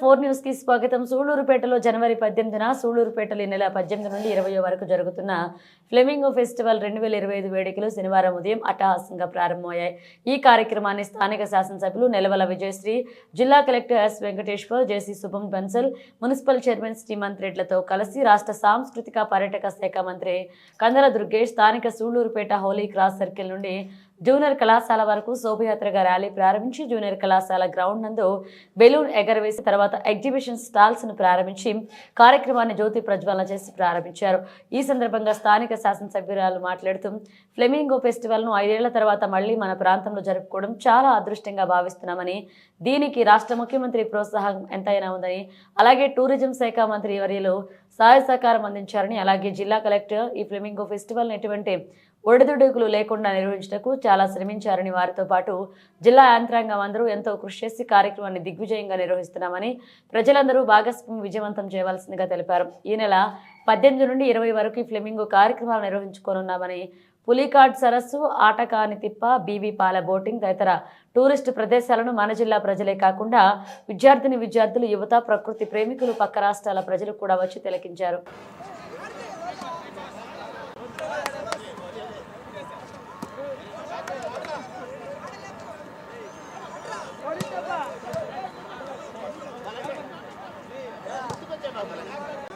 Four న్యూస్కి స్వాగతం. సూళ్ళూరుపేటలో జనవరి పద్దెనిమిదిన సూళ్ళూరుపేటలో ఈ నెల పద్దెనిమిది నుండి ఇరవై వరకు జరుగుతున్న ఫ్లెమింగో ఫెస్టివల్ రెండు వేల ఇరవై ఐదు వేడుకలు శనివారం ఉదయం అట్టహాసంగా ప్రారంభమయ్యాయి. ఈ కార్యక్రమాన్ని స్థానిక శాసనసభ్యులు నెలవల విజయశ్రీ జిల్లా collector S Venkateshwar JC Shubham Bansal municipal chairman Shrimant రెడ్లతో కలిసి రాష్ట్ర సాంస్కృతిక పర్యాటక శాఖ మంత్రి కందల దుర్గేష్ స్థానిక సూళ్ళూరుపేట హోలీ క్రాస్ సర్కిల్ నుండి జూనియర్ కళాశాల వరకు శోభయాత్రగా ర్యాలీ ప్రారంభించి జూనియర్ కళాశాల గ్రౌండ్ నందు బెలూన్ ఎగరవేసి తర్వాత ఎగ్జిబిషన్ స్టాల్స్ను ప్రారంభించి కార్యక్రమాన్ని జ్యోతి ప్రజ్వలన చేసి ప్రారంభించారు. ఈ సందర్భంగా స్థానిక శాసనసభ్యురాలు మాట్లాడుతూ ఫ్లెమింగో ఫెస్టివల్ను ఐదేళ్ళ తర్వాత మళ్ళీ మన ప్రాంతంలో జరుపుకోవడం చాలా అదృష్టంగా భావిస్తున్నామని దీనికి రాష్ట్ర ముఖ్యమంత్రి ప్రోత్సాహం ఎంతైనా ఉందని అలాగే టూరిజం శాఖ మంత్రి వర్యులు సహాయ సహకారం అందించారని అలాగే జిల్లా కలెక్టర్ ఈ ఫ్లెమింగో ఫెస్టివల్ ఎటువంటి ఒడిదుడుకులు లేకుండా నిర్వహించటకు చాలా శ్రమించారని వారితో పాటు జిల్లా యంత్రాంగం అందరూ ఎంతో కృషి చేసి కార్యక్రమాన్ని దిగ్విజయంగా నిర్వహిస్తున్నామని ప్రజలందరూ భాగస్వామ్యం విజయవంతం చేయవలసిందిగా తెలిపారు. ఈ నెల పద్దెనిమిది నుండి ఇరవై వరకు ఈ ఫ్లెమింగో కార్యక్రమాలు నిర్వహించుకోనున్నామని పులికాట్ సరస్సు ఆటకాని తిప్ప బీవీపాల బోటింగ్ తదితర టూరిస్టు ప్రదేశాలను మన జిల్లా ప్రజలే కాకుండా విద్యార్థిని విద్యార్థులు యువత ప్రకృతి ప్రేమికులు పక్క రాష్ట్రాల ప్రజలు కూడా వచ్చి తిలకించారు. రంగారామయ్యలో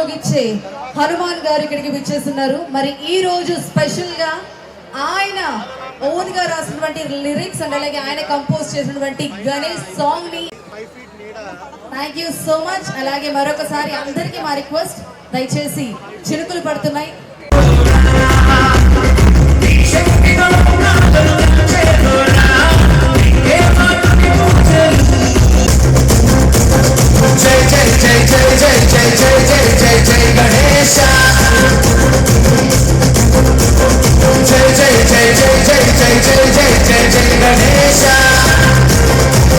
ఉండేటి హనుమాన్ గారు ఇక్కడికి విచ్చేస్తున్నారు. మరి ఈ రోజు స్పెషల్గా ఆయన ఓన్గా రాసినటువంటి లిరిక్స్ అండ్ అలాగే ఆయన కంపోజ్ చేసినటువంటి గణేష్ సాంగ్ని థ్యాంక్ యూ సో మచ్ అలాగే మరొకసారి అందరికీ మా రిక్వెస్ట్ దయచేసి చినుకులు పడుతున్నాయి.